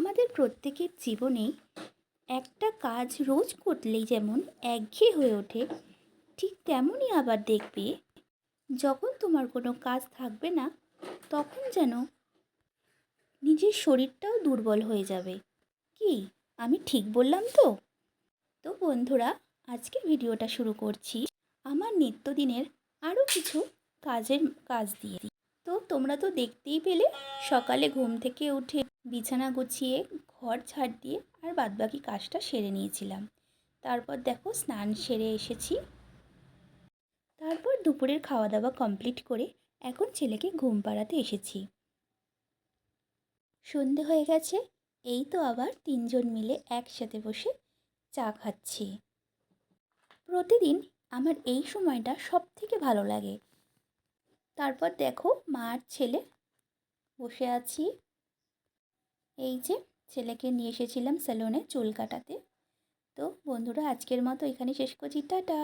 আমাদের প্রত্যেকের জীবনে একটা কাজ রোজ করলেই যেমন একঘেয়ে হয়ে ওঠে, ঠিক তেমনই আবার দেখবে যখন তোমার কোনো কাজ থাকবে না, তখন যেন নিজের শরীরটাও দুর্বল হয়ে যাবে। কি? আমি ঠিক বললাম তো? তো বন্ধুরা, আজকে ভিডিওটা শুরু করছি আমার নিত্যদিনের আরও কিছু কাজের কাজ দিয়ে। তো তোমরা তো দেখতেই পেলে, সকালে ঘুম থেকে উঠে বিছানা গুছিয়ে ঘর ঝাড় দিয়ে আর বাদবাকি কাজটা সেরে নিয়েছিলাম। তারপর দেখো স্নান সেরে এসেছি। তারপর দুপুরের খাওয়া দাওয়া কমপ্লিট করে এখন ছেলেকে ঘুম পাড়াতে এসেছি। সন্ধে হয়ে গেছে, এই তো আবার তিনজন মিলে একসাথে বসে চা খাচ্ছি। প্রতিদিন আমার এই সময়টা সব থেকে ভালো লাগে। তারপর দেখো মা আর ছেলে বসে আছি। এই যে ছেলেকে নিয়ে এসেছিলাম স্যালনে চুল কাটাতে। তো বন্ধুরা, আজকের মতো এখানে শেষ করছি। টাটা!